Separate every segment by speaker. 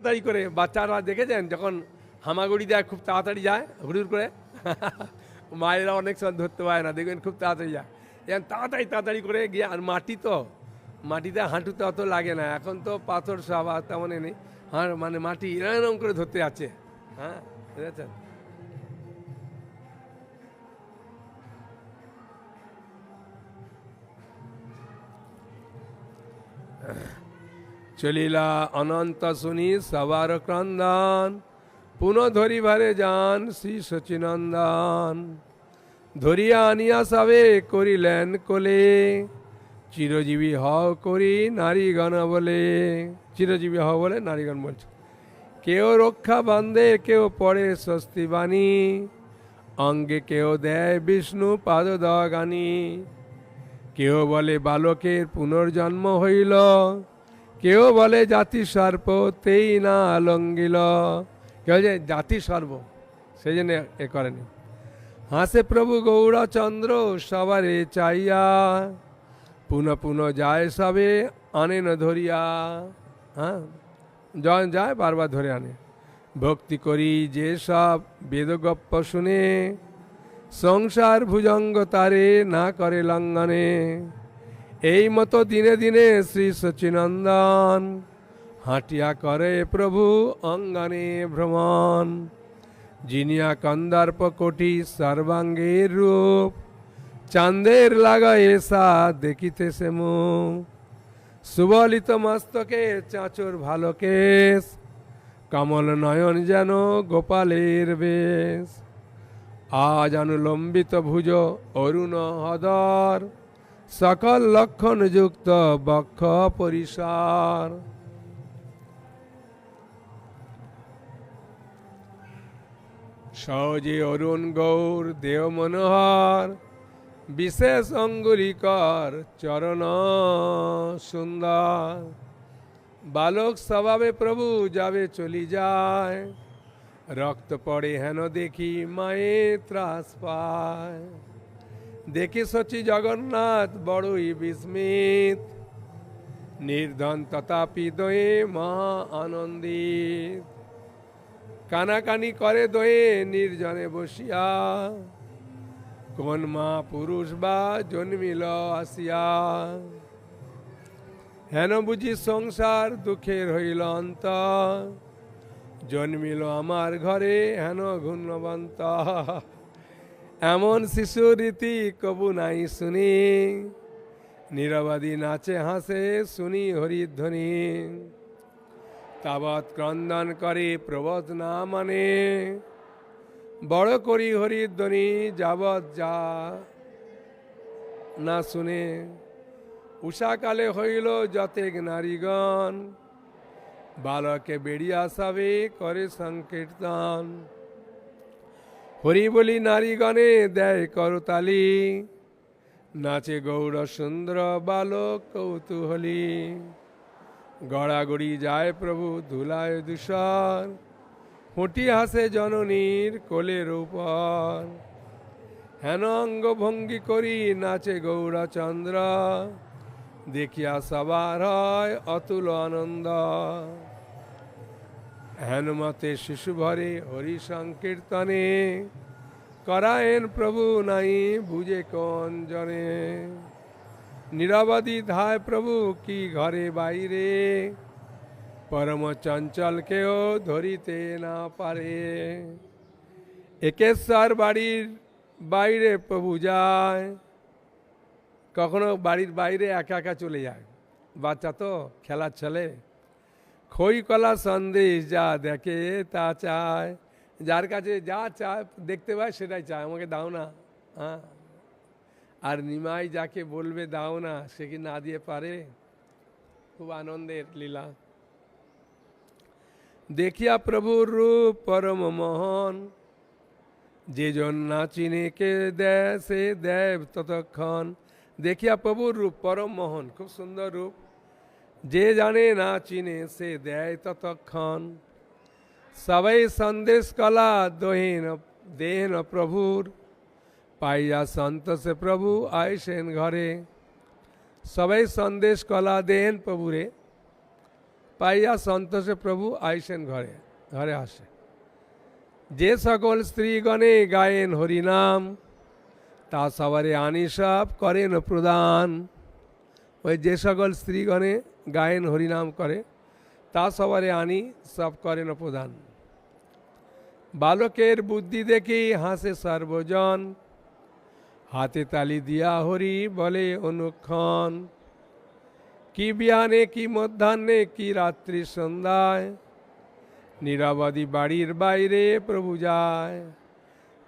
Speaker 1: তাড়াতাড়ি করে বাচ্চারা দেখেছেন? যখন হামাগুড়ি দেয়, খুব তাড়াতাড়ি যায় হুড়ুর করে। মায়েরা অনেক সময় ধরতে পারে না, দেখবেন খুব তাড়াতাড়ি যায়। এখন তাড়াতাড়ি তাড়াতাড়ি করে গিয়ে, আর মাটি তো, মাটিতে হাঁটুতে অত লাগে না। এখন তো পাথর, সব আর তেমন নেই। হ্যাঁ মানে মাটি এরকম করে ধরতে আছে হ্যাঁ বুঝেছেন? চলিলা অনন্ত শুনি সবার ক্রন্দন, পুনঃ ধরিবারে যান শ্রী সচিনন্দন। ধরিয়া আনিয়া সবে করিলেন কোলে, চিরজীবী হও করি নারীগণ বলে। চিরজীবী হও বলে নারীগণ বলছে। কেউ রক্ষা বান্ধে কেউ পড়ে স্বস্তি বাণী, অঙ্গে কেউ দেয় বিষ্ণু পাদ গানি কেউ বলে বালকের পুনর্জন্ম হইল কেউ বলে জাতি সর্প তেই না লঙ্গিল কেউ যে জাতি সর্ব, সেই জন্য এ করেনি। হাসে প্রভু গৌরচন্দ্র, সবারে চাইয়া, পুনঃ পুনঃ যায় সবে, আনে না ধরিয়া। হ্যাঁ? যায়, বারবার ধরে আনে। ভক্তি করি যে সব বেদগপ্প শুনে, সংসার ভুজঙ্গ তারে না করে লঙ্ঘনে। এই মতো দিনে দিনে শ্রী সচিনন্দন হাঁটিয়া করে প্রভু অঙ্গনে ভ্রমণ। জিনিয়া কন্দার্প কোটি সর্বাঙ্গের রূপ, চাঁদের লাগা এসা দেখিতে সে সুবলিত মস্তকে চাঁচর ভালো কেশ, কমল নয়ন যেন গোপালের বেশ। আজ অনুলম্বিত ভুজ অরুণ হদর সকল লক্ষণ যুক্ত বক্ষ পরিসর। সহজে অরুণ গৌর দেও মনোহর, বিশেষ অঙ্গুলিকর চরণ সুন্দর। বালক স্বভাবে প্রভু যাবে চলি যায়, রক্ত পড়ে হেন দেখি মায়ে ত্রাস পায়। দেখে সচি জগন্নাথ, বড়ই বিস্মিত। নির্ধন তথাপি দয়ে মহা আনন্দিত। কানাকানি করে দয়ে নির্জনে বসিয়া। কোন মা পুরুষ বা জন্মিল আসিয়া। হেন বুঝি সংসার দুঃখের হইল অন্ত। জন্মিল আমার ঘরে হেন ঘূর্ণবন্ত। এমন শিশু রীতি কবু নাই শুনি। নিরবাদী নাচে হাসে শুনি হরিধ্বনি। তাবৎ ক্রন্দন করে প্রবোধ না মানে। বড় করি হরিধ্বনি, যাবৎ যা না শুনে। উষাকালে হইল যতেক নারীগণ। বালকে বেরিয়া সাবে করে সংকীর্তন। হরি বলি নারীগণে দেয় করতালি। নাচে গৌর সুন্দর বালক কৌতূহলী। গড়াগড়ি যায় প্রভু ধুলায় দূষণ ফুটি হাসে জননীর কোলের উপর হেন অঙ্গ ভঙ্গি করি নাচে গৌরচন্দ্র দেখিয়া সবার হয় অতুল আনন্দ। হেনমতে শিশু ভরে হরি সংকীর্তনে, করায়েন প্রভু নাই বুঝে কোন জনে। নিরবধি ধায় প্রভু কি ঘরে বাইরে, পরম চঞ্চল কেউ ধরিতে না পারে। একেশ্বর বাড়ির বাইরে প্রভু যায়, কখনো বাড়ির বাইরে একা একা চলে যায়। বাচ্চা তো খেলার ছেলে। খই কলা সন্দেশ যা দেখে তা চায়। যার কাছে যা চায়, দেখতে পায়, সেটাই চায়। আমাকে দাও না। হ্যাঁ। আর নিমাই যাকে বলবে, দাও না। সে কি না দিয়ে পারে? খুব আনন্দের লীলা। দেখিয়া প্রভুর রূপ পরম মোহন। যে জন না চিনে কে দেয়, সে দেব ততক্ষণ। দেখিয়া প্রভুর রূপ পরম মোহন। খুব সুন্দর রূপ। যে জানে না চিনে, সে দেয় ততক্ষণ। সবাই সন্দেশ কলা দোহেন, দেহেন প্রভুর। পাইয়া সন্তোষে প্রভু আইসেন ঘরে। সবাই সন্দেশ কলা দেহেন প্রভুরে। পাইয়া সন্তোষে প্রভু আইসেন ঘরে ঘরে আসে। যে সকল স্ত্রীগণে গায়েন হরিনাম, তা সবারে আনি সব করেন প্রদান। ওই যে সকল স্ত্রীগণে গায়েন হরিনাম করে, তা সবারে আনি, সব করেন প্রদান বালকের বুদ্ধি দেখি হাসে সর্বজন, হাতে তালি দিয়া হরি বলে অনুক্ষণ। কি বিহানে কি মধ্যাহ্নে, কি রাত্রি সন্ধ্যায় নিরবধি বাড়ির বাইরে প্রভু যায়।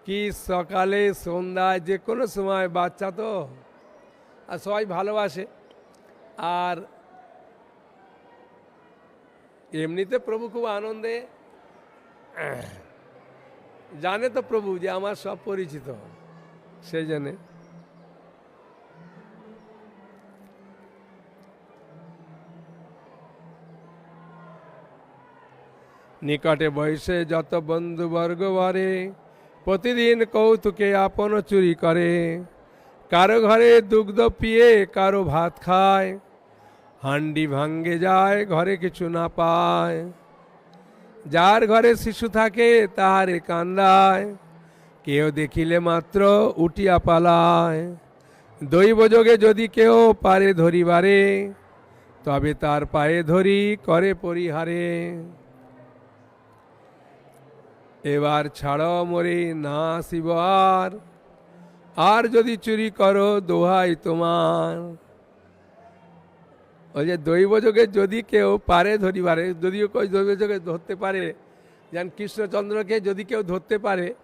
Speaker 1: কি সকালে সন্ধ্যায়, যে কোনো সময় বাচ্চা তো, আর সবাই ভালোবাসে। আর এমনিতে প্রভু খুব আনন্দে, জানে তো প্রভু যে আমার সব পরিচিত সে জানে নিকটে বয়সে যত বন্ধুবর্গ বরে, প্রতিদিন কৌতুকে আপন চুরি করে। কারও ঘরে দুগ্ধ পিয়ে, কারও ভাত খায়। হান্ডি ভাঙ্গে যায়, ঘরে কিছু না পায়। যার ঘরে শিশু থাকে, তাহারে কান্দায়। কেউ দেখিলে মাত্র উঠিয়া পালায়। দৈব যোগে যদি কেউ পারে ধরিবারে, তবে তার পায়ে ধরি, করে পরিহারে। এবার ছাড়ো মরে, না শিব আর যদি চুরি করো, দোহাই তোমার। ওই যে দৈব যোগে যদি কেউ পারে ধরিবারে, যদিও কেউ দৈব যোগে ধরতে পারে, যেন কৃষ্ণচন্দ্রকে যদি কেউ ধরতে পারে,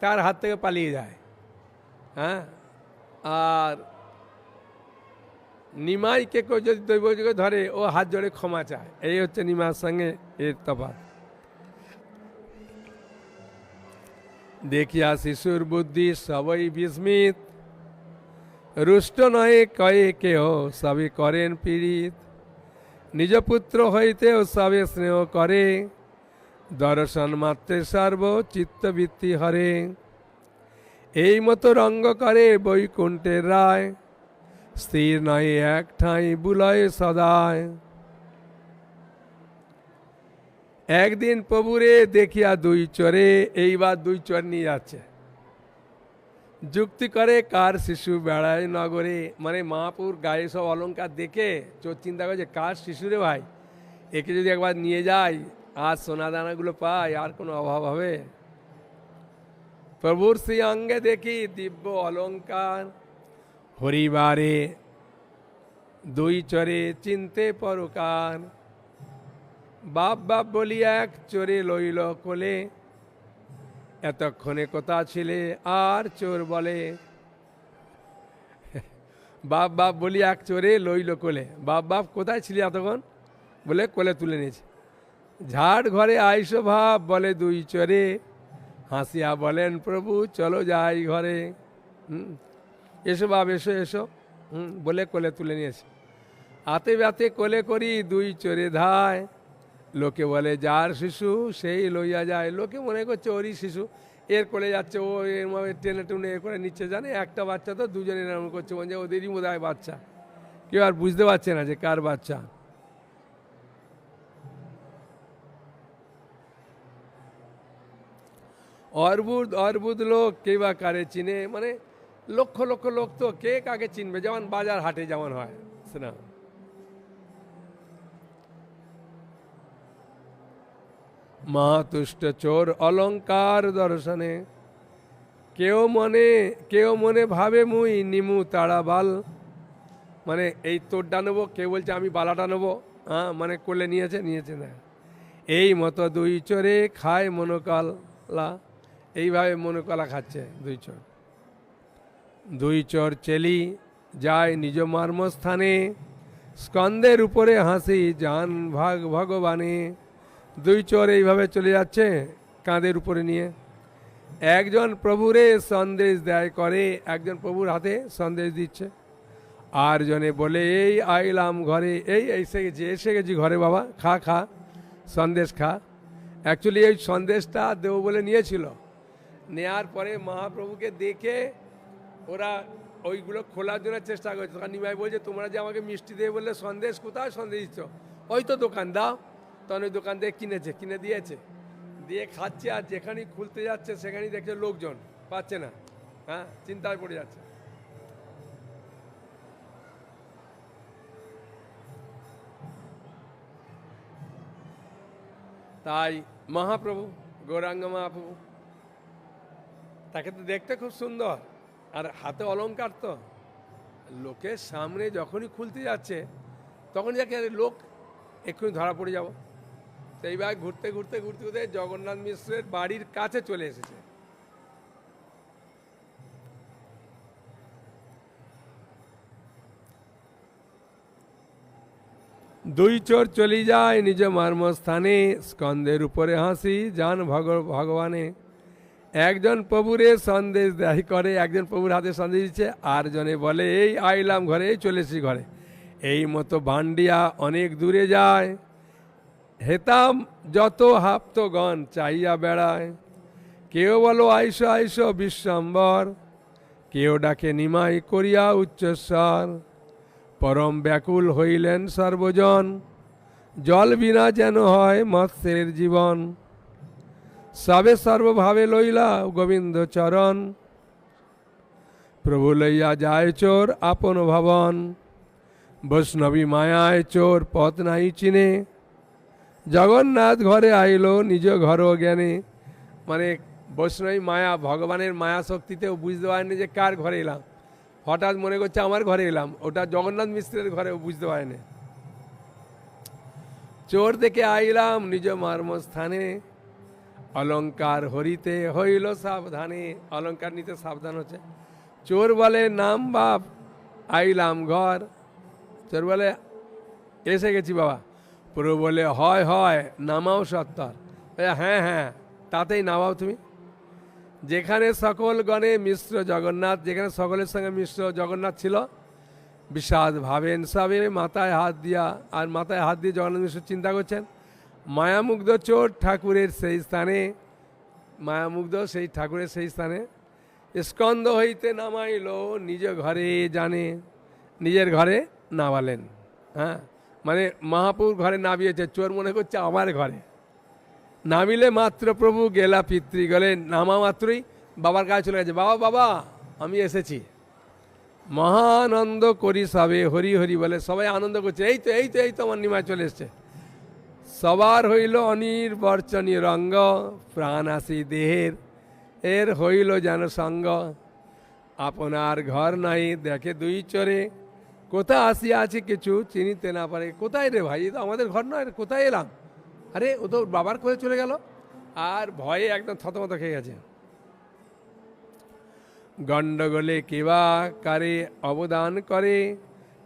Speaker 1: তার হাত থেকে পালিয়ে যায়। হ্যাঁ? আর নিমাইকে কেউ যদি দৈব যোগে ধরে, ও হাত জোড়ে ক্ষমা চায়। এই হচ্ছে নিমার সঙ্গে এর তফাৎ। দেখিয়া শিশুর বুদ্ধি সবই বিস্মিত। রুষ্ট নয় কয়ে কেহ, সবে করেন পীড়িত। নিজ পুত্র হইতেও সবে স্নেহ করে। দর্শন মাত্রে সর্ব চিত্তবৃত্তি হরে। এই মতো রঙ্গ করে বৈকুণ্ঠের রায়। স্থির নয় এক ঠাঁই বুলয় সদায়। একদিন প্রভুরে দেখিয়া দুই চরে, এইবার দুই চর নিয়ে যাচ্ছে। যুক্তি করে কার শিশু বেড়ায় নগরে? মানে মাপুর গায়ে সব অলংকার দেখে চোর চিন্তা করছে কার শিশুরে ভাই? একে যদি একবার নিয়ে যাই আর সোনা দানাগুলো পাই আর কোনো অভাব হবে? প্রভুর শ্রী অঙ্গে দেখি দিব্য অলংকার। হরিবারে দুই চরে চিনতে পরকার। বাপ বাপ বলিয়া এক চোরে লইল কোলে। এতক্ষণে কোথা ছিলে? আর চোর বলে। বাপ বাপ বলি এক চোরে লইল কোলে। বাপ বাপ কোথায় ছিলি এতক্ষণ? বলে কোলে তুলে নিয়েছে। ঝাড় ঘরে আইসো ভাব, বলে দুই চোরে। হাসিয়া বলেন, প্রভু, চলো যাই ঘরে। এসো বাপ, এসো এসো। বলে কোলে তুলে নিয়েছে। হাতে ব্যথে কোলে করি দুই চোরে ধায়। লোকে বলে, যার শিশু, সেই লইয়া যায়। লোকে মনে করছে, ওরই শিশু। এর করে যাচ্ছে, ও এর মধ্যে টেনে টুনে এ করে নিচ্ছে, জানে? একটা বাচ্চা তো দুজনে এরকম করছে মনে ওদেরই বোধ হয় বাচ্চা। কেউ আর বুঝতে পারছে না যে কার বাচ্চা। অর্বুদ অর্বুদ লোক কে বা কারে চিনে? মানে লক্ষ লক্ষ লোক তো কে কাকে চিনবে? যেমন বাজার হাটে যেমন হয় না মহাতুষ্ট চোর অলঙ্কার দর্শনে। কেউ মনে কেউ মনে ভাবে মুই নিমু তাড়া বাল। মানে এই তোরটা নেব, কেউ বলছে আমি বালাটা নেব। হ্যাঁ মানে কোলে নিয়েছে নিয়েছে না। এই মতো দুই চোরে খায় মনোকলা, এইভাবে মনোকলা খাচ্ছে দুই চোর। দুই চোর চেলি যায় নিজ মর্মস্থানে স্কন্দের উপরে হাসি যান ভাগ ভগবানে। দুই চোর এইভাবে চলে যাচ্ছে কাঁধের উপরে নিয়ে। একজন প্রভুরে সন্দেশ দেয় করে, একজন প্রভুর হাতে সন্দেশ দিচ্ছে। আর জনে বলে, এই আইলাম ঘরে, এই এসে গেছি এসে গেছি ঘরে বাবা, খা খা, সন্দেশ খা। অ্যাকচুয়ালি এই সন্দেশটা দেবো বলে নিয়েছিল। নেয়ার পরে মহাপ্রভুকে দেখে ওরা ওইগুলো খোলার জন্য চেষ্টা করছে। তখন নিমাই বলছে, তোমরা যে আমাকে মিষ্টি দেবে বললে সন্দেশ কোথায় সন্দেশ দিচ্ছ? ওই তো দোকান, দাও। তখন ওই দোকান থেকে কিনেছে, কিনে দিয়েছে। দিয়ে খাচ্ছে আর যেখানেই খুলতে যাচ্ছে, সেখানেই দেখছে লোকজন, পাচ্ছে না। হ্যাঁ চিন্তায় পড়ে যাচ্ছে। তাই মহাপ্রভু, গৌরাঙ্গ মহাপ্রভু, তাকে তো দেখতে খুব সুন্দর। আর হাতে অলংকার তো। লোকের সামনে যখনই খুলতে যাচ্ছে তখন যাকে লোক, এক্ষুনি ধরা পড়ে যাব। এইবার ঘুরতে ঘুরতে ঘুরতে ঘুরতে জগন্নাথ মিশ্রের বাড়ির কাছে চলে এসেছে। দুই চোর চলি যায় নিজ মর্মস্থানে স্কন্দের উপরে হাসি যান ভগ, ভগবানে। একজন প্রভুরে সন্দেশ দেয় করে, একজন প্রভুর হাতে সন্দেশ দিচ্ছে আর জনে বলে, এই আইলাম ঘরে চলেছি ঘরে। এই মতো ভান্ডিয়া অনেক দূরে যায়। হেতাম যত হাপ্তগণ চাইয়া বেড়ায়। কেউ বলো, আইসো আইসো, বিশ্বম্বর। কেউ ডাকে, নিমাই করিয়া উচ্চস্বর। পরম ব্যাকুল হইলেন সর্বজন। জল বিনা যেন হয় মৎস্যের জীবন। সবে সর্বভাবে লইলা গোবিন্দ চরণ। প্রভু লইয়া যায় চোর আপন ভবন। বৈষ্ণবী মায়ায় চোর পথ নাই চিনে। জগন্নাথ ঘরে আইল নিজ ঘর জ্ঞানে। মানে বৈষ্ণবী মায়া, ভগবানের মায়া শক্তিতেও বুঝতে পারেনি যে কার ঘরে এলাম। হঠাৎ মনে করছে আমার ঘরে এলাম, ওটা জগন্নাথ মিশ্রের ঘরে বুঝতে পারেনি। চোর দেখে আইলাম নিজ মর্মস্থানে। অলঙ্কার হরিতে হইল সাবধানে। অলঙ্কার নিতে সাবধান হচ্ছে। চোর বলে, নাম বাপ, আইলাম ঘর। চোর বলে, এসে গেছি বাবা। পুরো বলে, হয় হয়, নামাও সত্তর। হ্যাঁ হ্যাঁ তাতেই নামাও তুমি। যেখানে সকল গণে মিশ্র জগন্নাথ, যেখানে সকলের সঙ্গে মিশ্র জগন্নাথ ছিল, বিষাদ ভাবেন সবে মাথায় হাত দিয়া, আর মাথায় হাত দিয়ে জগন্নাথ মিশ্র চিন্তা করছেন, মায়ামুগ্ধ চোর ঠাকুরের সেই স্থানে, মায়ামুগ্ধ সেই ঠাকুরের সেই স্থানে স্কন্দ হইতে নামাইল নিজ ঘরে জানে, নিজের ঘরে নামালেন। হ্যাঁ মানে মহাপুর ঘরে নামিয়েছে, চোর মনে করছে আমার ঘরে। নামিলে মাত্র প্রভু গেলা পিতৃ গেলে, নামা মাত্রই বাবার কাছে চলে গেছে, বাবা বাবা, আমি এসেছি। মহানন্দ করি সবে, হরি হরি বলে, সবাই আনন্দ করছে, এই তো এই তো এই তো আমার নিমায় চলে এসছে। সবার হইল অনির্বর্চনীয় রঙ্গ, প্রাণ আসি দেহের, এর হইল যেন সঙ্গ। আপনার ঘর নাই, দেখে দুই চরে কোথা আসিয়া আছে কিছু চিনিতে না পারে। কোথায় রে ভাই? তো আমাদের ঘর নয়, কোথায় এলাম? আরে, ও তো বাবার কোলে চলে গেল। আর ভয়ে একদম থতমত খেয়ে গেছে। গণ্ডগোলে কেবা কারে অবদান করে?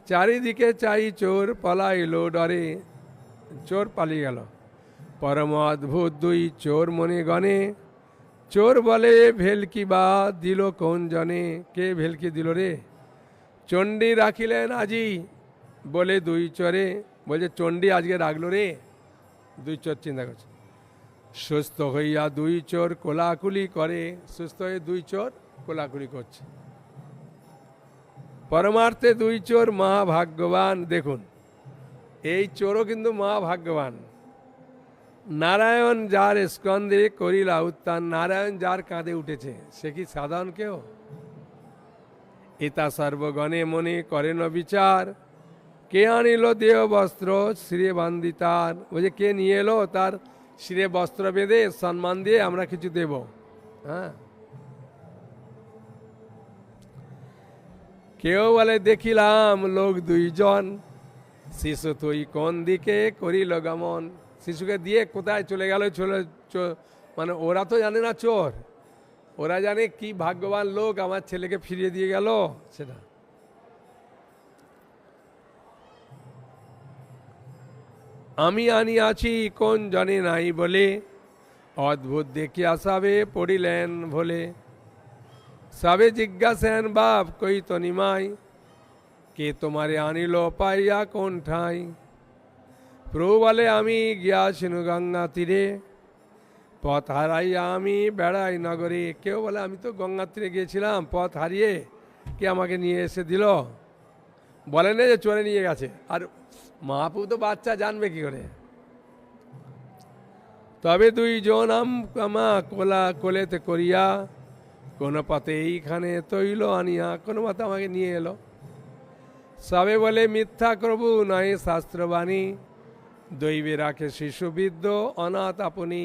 Speaker 1: চারিদিকে চাই চোর পলাইলো ডরে। চোর পালিয়ে গেল। পরম অদ্ভুত দুই চোর মনে গণে চোর বলে, ভেলকি বা দিল কোন জনে? কে ভেলকি দিল রে? চণ্ডী রাখিলেন আজি? বলে দুই চরে, বলছে, চণ্ডী আজকে রাখল রে? দুই চোর চিন্তা করছে। সুস্থ হইয়া দুই চোর কোলাকুলি করে, সুস্থ হয়ে দুই চোর কোলাকুলি করছে। পরমার্থে দুই চোর মহাভাগ্যবান। দেখুন, এই চোরও কিন্তু মহাভাগ্যবান। নারায়ণ যার স্কন্দে করিলা উত্থান, নারায়ণ যার কাঁধে উঠেছে, সে কি সাধারণ কেউ? ইতা সর্বগণে মনে করেন বিচার কে আনিল দেহ বস্ত্র শ্রী বান্দিতার। ওই যে কে নিয়ে এলো, তার শিরে বস্ত্র বেঁধে সম্মান দিয়ে আমরা কিছু দেব। হ্যাঁ? কেউ বলে, দেখিলাম লোক দুইজন। শিশু তুই কোন দিকে করিল গমন? শিশুকে দিয়ে কোথায় চলে গেল? চলে মানে ওরা তো জানে না চোর। ওরা জানে কি ভাগ্যবান লোক আমার ছেলেকে ফিরিয়ে দিয়ে গেল, সেটা। আমি আনিয়াছি কোন জনে নাই বলে। অদ্ভুত দেখিয়া সবে পড়িলেন ভোলে। সবে জিজ্ঞাসেন, বাপ, কই তো নিমাই? কে তোমারে আনিল পাইয়া কোন ঠাই প্রভু বলে আমি গিয়াছিনু গঙ্গা তীরে। পথ হারাইয়া আমি বেড়াই নগরে। কেউ বলে, আমি তো গঙ্গা তীরে গিয়েছিলাম, পথ হারিয়ে কে আমাকে নিয়ে এসে দিল? বলে না যে চলে নিয়ে গেছে। আর মহাপ্রভু তো বাচ্চা, জানবে কি করে? তবে দুইজন আম কোলা কোলেতে করিয়া, কোনো পথে এইখানে তৈল আনিয়া, কোনো মতে আমাকে নিয়ে এলো। সবে বলে, মিথ্যা প্রভু নয় শাস্ত্রবাণী। দৈবে রাখে শিশুবিদ্য, অনাথ আপনি।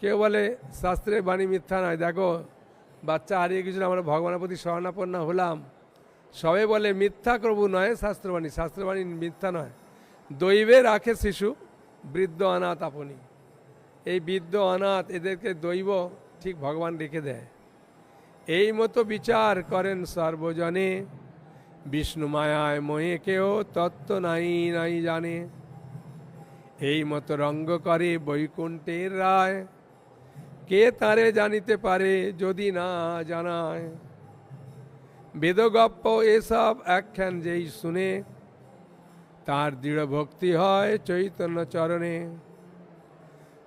Speaker 1: কেউ বলে, শাস্ত্রের বাণী মিথ্যা নয়। দেখো, বাচ্চা হারিয়ে গেছিল, আমরা ভগবানের প্রতি শরণাপন্ন হলাম। সবে বলে, মিথ্যা প্রভু নয় শাস্ত্রবাণী শাস্ত্রবাণী মিথ্যা নয়। দৈবে রাখে শিশু, বৃদ্ধ অনাথ আপনি। এই বৃদ্ধ অনাথ এদেরকে দৈব ঠিক ভগবান রেখে দেয়। এই মতো বিচার করেন সর্বজনে। বিষ্ণু মায়ায় মোহে কেউ তত্ত্ব নাই নাই জানে। এই মতো রঙ্গ করে বৈকুণ্ঠের রায়। কে তারে জানিতে পারে যদি না জানায়? বেদগপ্প এসব একখান যেই শুনে, তার দৃঢ় ভক্তি হয় চৈতন্য চরণে।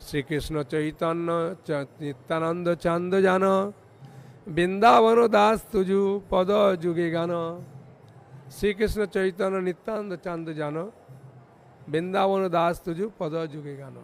Speaker 1: শ্রীকৃষ্ণ চৈতন্য নিত্যানন্দ চান্দ জান, বৃন্দাবন দাস তুজু পদ যুগে গান। শ্রীকৃষ্ণ চৈতন্য নিত্যানন্দ চান্দ জান, বৃন্দাবন দাস তুজু পদ যুগে গান।